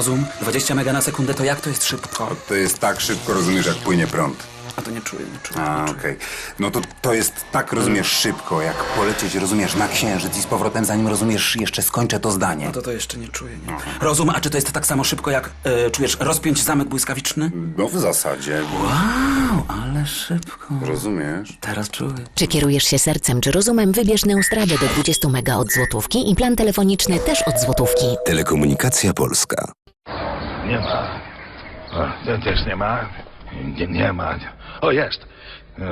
Rozum? 20 mega na sekundę to jak to jest szybko? To jest tak szybko, rozumiesz, jak płynie prąd. A to nie czuję, nie czuję. A, okej. No to to jest tak, rozumiesz, szybko, jak polecieć, rozumiesz, na księżyc i z powrotem, zanim rozumiesz, jeszcze skończę to zdanie. No to to jeszcze nie czuję, nie. Rozum, a czy to jest tak samo szybko jak, e, czujesz, rozpiąć zamek błyskawiczny? No w zasadzie, Wow, ale szybko. rozumiesz? Teraz czuję. Czy kierujesz się sercem czy rozumem, wybierz Neustradę do 20 mega od złotówki i plan telefoniczny też od złotówki. Telekomunikacja Polska. Nie ma. O, ten też nie ma. Nie, nie ma. O, jest.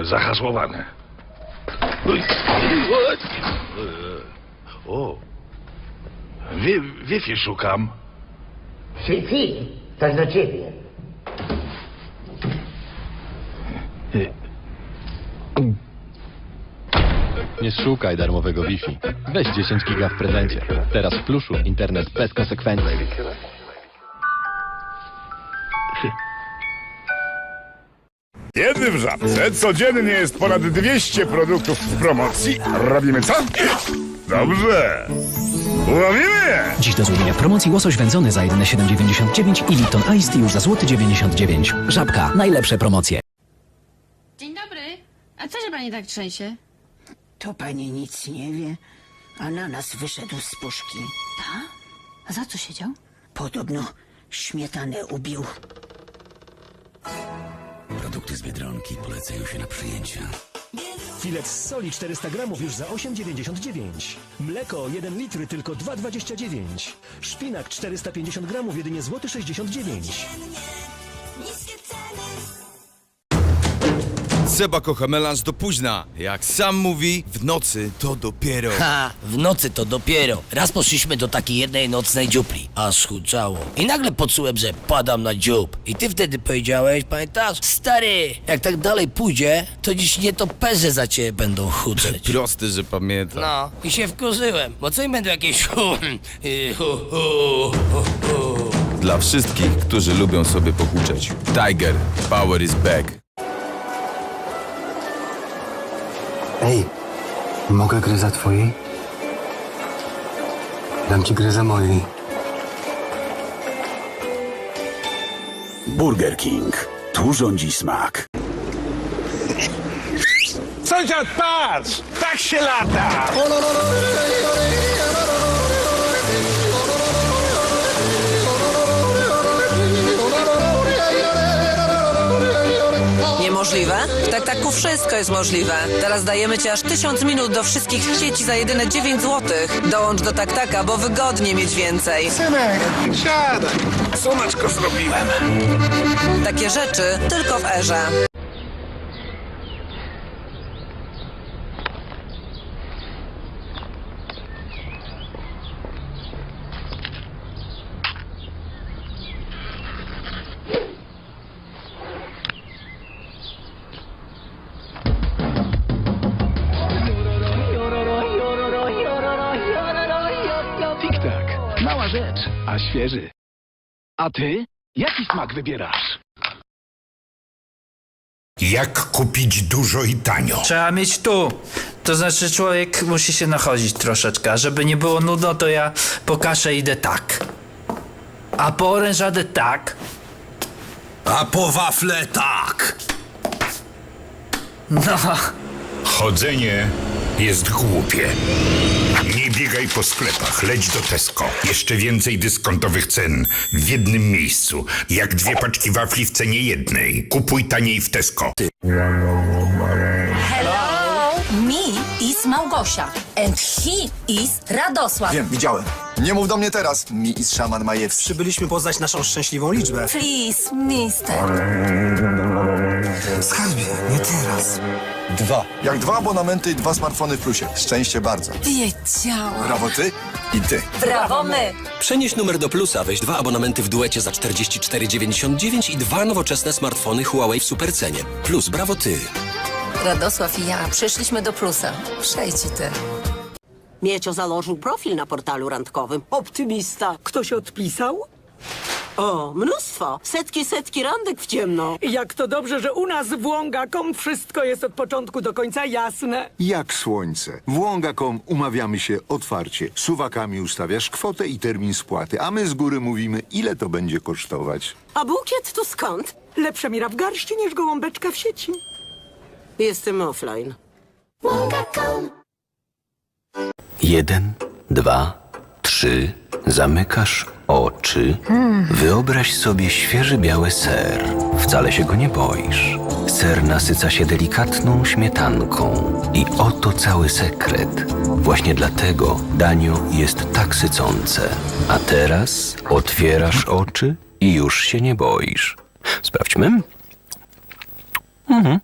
Zahasłowane. O. Wi, Wi-Fi szukam. Fi, tak do ciebie. Nie szukaj darmowego Wi-Fi. Weź 10 giga w prezencie. Teraz w pluszu internet bez konsekwencji. Kiedy w Żabce codziennie jest ponad 200 produktów w promocji, robimy co? Dobrze. Łowimy! Dziś do złowienia w promocji łosoś wędzony za jedyne 7,99 i Lipton Ice Tea już za złoty 99. Żabka, najlepsze promocje. Dzień dobry. A co się pani tak trzęsie? To pani nic nie wie, a na nas wyszedł z puszki. Ta? A za co siedział? Podobno śmietanę ubił. Produkty z Biedronki polecają się na przyjęcia. Filet z soli 400 gramów już za 8,99. Mleko 1 litr tylko 2,29. Szpinak 450 gramów jedynie złoty 69. Seba kocha melanż do późna. Jak sam mówi, w nocy to dopiero. Ha, w nocy to dopiero. Raz poszliśmy do takiej jednej nocnej dziupli, aż huczało. I nagle poczułem, że padam na dziób. I ty wtedy powiedziałeś, pamiętasz? Stary, jak tak dalej pójdzie, to dziś nie to perze za ciebie będą huczeć. Proste, że pamiętam. No, i się wkurzyłem, bo co im będą jakieś hu, y, hu, hu, hu, hu. Dla wszystkich, którzy lubią sobie pokuczeć. Tiger, power is back. Ej, mogę gry za twojej? Dam ci gry za mojej. Burger King. Tu rządzi smak. Sąsiad, patrz! Tak się lata! Niemożliwe? W tak-taku wszystko jest możliwe. Teraz dajemy ci aż tysiąc minut do wszystkich sieci za jedyne 9 zł. Dołącz do tak-taka, bo wygodnie mieć więcej. Synek, siadaj. Słoneczko zrobiłem. Takie rzeczy tylko w erze. Rzecz, a świeży. A ty? Jaki smak wybierasz? Jak kupić dużo i tanio? Trzeba mieć tu. To znaczy człowiek musi się nachodzić troszeczkę. A Żeby nie było nudno, to ja po kaszę idę tak. A po orężadę tak. A po wafle tak! No. Chodzenie jest głupie. Nie biegaj po sklepach, leć do Tesco. Jeszcze więcej dyskontowych cen w jednym miejscu. Jak dwie paczki wafli w cenie jednej. Kupuj taniej w Tesco. Me is Małgosia. And he is Radosław. Wiem, widziałem. Nie mów do mnie teraz. Mi i szaman Majewski. Przybyliśmy poznać naszą szczęśliwą liczbę. Please, mister. Skarbie, nie teraz. Dwa. Jak dwa abonamenty i dwa smartfony w plusie. Szczęście bardzo. Wiedziałam. Brawo ty i ty. Brawo my. Przenieś numer do plusa, weź dwa abonamenty w duecie za 44,99 i dwa nowoczesne smartfony Huawei w supercenie. Plus, brawo ty. Radosław i ja przyszliśmy do plusa. Przejdź i ty. Miecio założył profil na portalu randkowym. Optymista. Ktoś odpisał? O, mnóstwo. Setki, setki randek w ciemno. Jak to dobrze, że u nas w Łągakom wszystko jest od początku do końca jasne. Jak słońce. W Łąga.com umawiamy się otwarcie. Suwakami ustawiasz kwotę i termin spłaty, a my z góry mówimy, ile to będzie kosztować. A bukiet to skąd? Lepsza mira w garści niż gołąbeczka w sieci. Jestem offline. Jeden, dwa, trzy. Zamykasz oczy. Wyobraź sobie świeży biały ser. Wcale się go nie boisz. Ser nasyca się delikatną śmietanką. I oto cały sekret. Właśnie dlatego danio jest tak sycące. A teraz otwierasz oczy i już się nie boisz. Sprawdźmy. Mhm.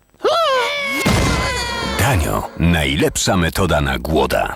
Danio, najlepsza metoda na głoda.